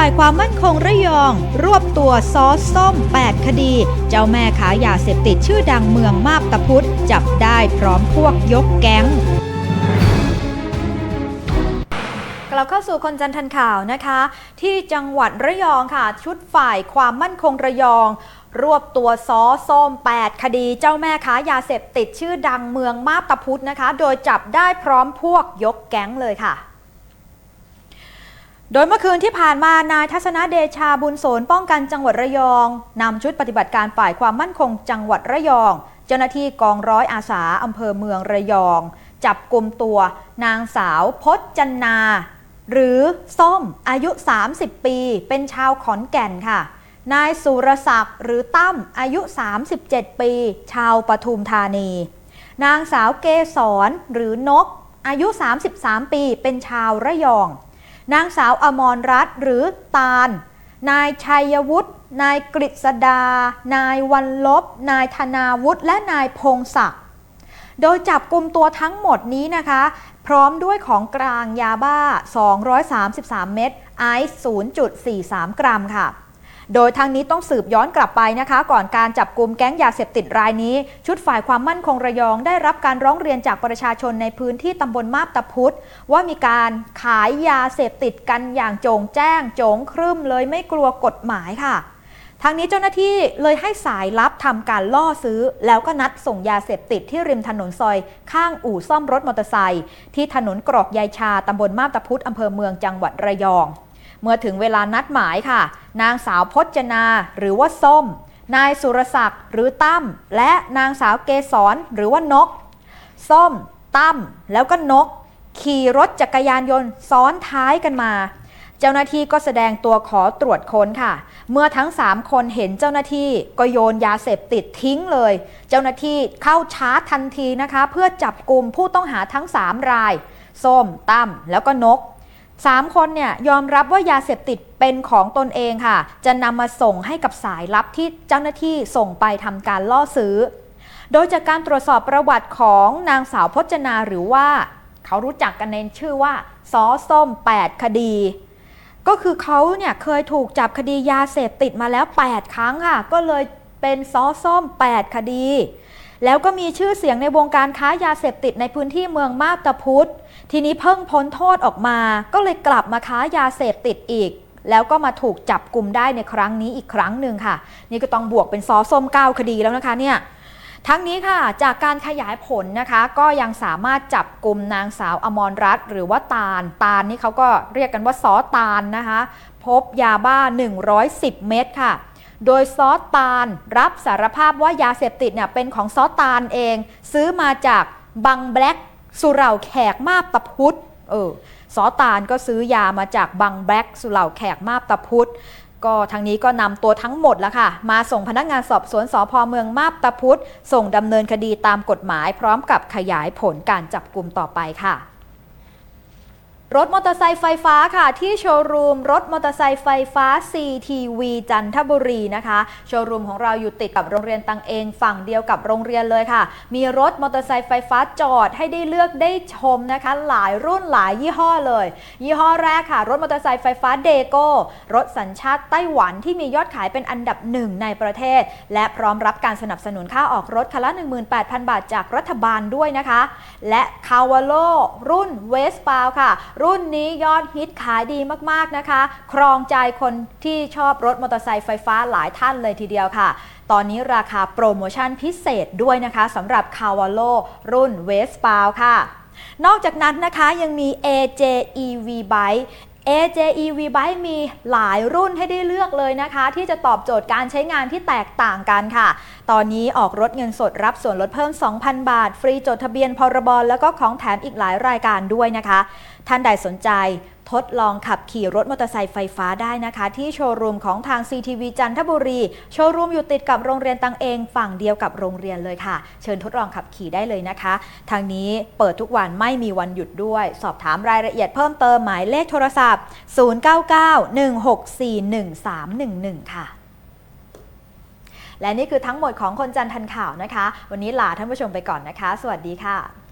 ฝ่ายความมั่นคงระยอง รวบตัวซอส้ม 8 คดี เจ้าแม่ขายยาเสพติดชื่อดังเมืองมาบตาพุธจับได้พร้อมพวกยกแก๊งกลับเข้าสู่คนจันทันข่าวนะคะ ที่จังหวัดระยองค่ะ ชุดฝ่ายความมั่นคงระยอง รวบตัวซอส้ม 8 คดี เจ้าแม่ค้ายาเสพติดชื่อดังเมืองมาบตาพุธนะคะ โดยจับได้พร้อมพวกยกแก๊งเลยค่ะ โดยเมื่อคืนที่ผ่านมานายทัศนเดชาบุญโสนป้องกันจังหวัดระยองนำชุดปฏิบัติการฝ่ายความมั่นคงจังหวัดระยอง เจ้าหน้าที่กองร้อยอาสาอำเภอเมืองระยอง จับกลุ่มตัวนางสาวพจจันนา หรือส้มอายุ 30 ปี เป็นชาวขอนแก่นค่ะ นายสุรศักดิ์หรือตั้มอายุ 37 ปี ชาวปทุมธานี นางสาวเกษรหรือนกอายุ 33 ปี เป็นชาวระยอง นางสาวอมรรัตน์หรือตาล นายชัยวุฒิ นายกฤษดา นายวันลบ นายธนาวุฒิ และนายพงศักดิ์ โดยจับกลุ่มตัวทั้งหมดนี้นะคะ พร้อมด้วยของกลางยาบ้า 233 เม็ด ไอซ์ 0.43 กรัมค่ะ โดยทางนี้ต้องสืบย้อนกลับไปนะคะ ก่อนการจับกลุ่มแก๊งยาเสพติดรายนี้ ชุดฝ่ายความมั่นคงระยองได้รับการร้องเรียนจากประชาชนในพื้นที่ตำบลมาบตาพุธว่ามีการขายยาเสพติดกันอย่างโจงแจ้ง โจงครึ่มเลยไม่กลัวกฎหมายค่ะทางนี้เจ้าหน้าที่เลยให้สายลับทำการล่อซื้อ แล้วก็นัดส่งยาเสพติดที่ริมถนนซอย ข้างอู่ซ่อมรถมอเตอร์ไซค์ที่ถนนกรอกยายชาตำบลมาบตาพุธอำเภอเมืองจังหวัดระยอง เมื่อถึงเวลานัดหมายค่ะ นางสาวพจนาหรือว่าส้ม นายสุรศักดิ์หรือตั้มและนางสาวเกษรหรือว่านก ส้ม ตั้มแล้วก็นก ขี่รถจักรยานยนต์ซ้อนท้ายกันมา เจ้าหน้าที่ก็แสดงตัวขอตรวจค้นค่ะ เมื่อทั้ง 3 คนเห็นเจ้าหน้าที่ก็โยนยาเสพติดทิ้งเลย เจ้าหน้าที่เข้าชาร์จทันทีนะคะ เพื่อจับกลุ่มผู้ต้องหาทั้ง 3 ราย ส้มตั้มแล้วก็นก สามคนเนี่ยยอมรับว่ายาเสพติดเป็นของตนเองค่ะ จะนำมาส่งให้กับสายลับที่เจ้าหน้าที่ส่งไปทำการล่อซื้อ โดยจากการตรวจสอบประวัติของนางสาวพจนาหรือว่า เขารู้จักกันในชื่อว่าซอส้ม 8 คดี ก็คือเขาเนี่ยเคยถูกจับคดียาเสพติดมาแล้ว 8 ครั้งค่ะ ก็เลยเป็นซอส้ม 8 คดี แล้วก็มีชื่อเสียงในวงการค้ายาเสพติดในพื้นที่เมืองมาบตาพุธทีนี้เพิ่งพ้นโทษออกมา ก็เลยกลับมาค้ายาเสพติดอีก แล้วก็มาถูกจับกลุ่มได้ในครั้งนี้อีกครั้งหนึ่งค่ะ นี่ก็ต้องบวกเป็นซอส้ม9คดีแล้วนะคะเนี่ยทั้งนี้ค่ะจากการขยายผลนะคะก็ยังสามารถจับกลุ่มนางสาวอมรรัตน์หรือว่าตาล ตาลนี่เขาก็เรียกกันว่าซอตาลนะคะ พบยาบ้า 110 เม็ดค่ะ โดยซอสตาลรับสารภาพว่ายาเสพติดเนี่ยเป็นของซอสตาลเอง ซื้อมาจากบังแบล็กสุเหร่าแขกมาบตะพุธเออซอตาลก็ซื้อยามาจากบังแบล็กสุเหร่าแขกมาบตะพุธก็ทางนี้ก็นำตัวทั้งหมดแล้วค่ะ มาส่งพนักงานสอบสวนสพเมืองมาบตาพุธส่งดำเนินคดีตามกฎหมายพร้อมกับขยายผลการจับกลุ่มต่อไปค่ะ รถมอเตอร์ไซค์ไฟฟ้าค่ะ ที่โชว์รูมรถมอเตอร์ไซค์ไฟฟ้า CTV จันทบุรีนะคะ โชว์รูมของเราอยู่ติดกับโรงเรียนตังเองฝั่งเดียวกับโรงเรียนเลยค่ะ มีรถมอเตอร์ไซค์ไฟฟ้าจอดให้ได้เลือกได้ชมนะคะ หลายรุ่นหลายยี่ห้อเลย ยี่ห้อแรกค่ะ รถมอเตอร์ไซค์ไฟฟ้าเดโก้รถสัญชาติไต้หวันที่มียอดขายเป็นอันดับหนึ่งในประเทศ และพร้อมรับการสนับสนุนค่าออกรถคันละ 18,000 บาทจากรัฐบาลด้วยนะคะ และคาวาโลรุ่นเวสปาวค่ะรุ่นนี้ยอดฮิตขายดีมากๆนะคะ ครองใจคนที่ชอบรถมอเตอร์ไซค์ไฟฟ้าหลายท่านเลยทีเดียวค่ะ ตอนนี้ราคาโปรโมชั่นพิเศษด้วยนะคะสำหรับคาวาโลรุ่นเวสปาวค่ะนอกจากนั้นนะคะยังมี AJ EV Bike AJ EV Bike มีหลายรุ่นให้ได้เลือกเลยนะคะ ที่จะตอบโจทย์การใช้งานที่แตกต่างกันค่ะ ตอนนี้ออกรถเงินสดรับส่วนลดเพิ่ม 2,000 บาท ฟรีจดทะเบียนพรบแล้วก็ของแถมอีกหลายรายการด้วยนะคะ ท่านใดสนใจ ทดลองขับขี่รถมอเตอร์ไซค์ไฟฟ้าได้นะคะ ที่โชว์รูมของทาง CTV จันทบุรี โชว์รูมอยู่ติดกับโรงเรียนตังเอง ฝั่งเดียวกับโรงเรียนเลยค่ะ เชิญทดลองขับขี่ได้เลยนะคะ ทางนี้เปิดทุกวันไม่มีวันหยุดด้วย สอบถามรายละเอียดเพิ่มเติมหมายเลขโทรศัพท์ 0991641311 ค่ะและนี่คือทั้งหมดของคนจันทันข่าวนะคะ วันนี้ลาท่านผู้ชมไปก่อนนะคะ สวัสดีค่ะ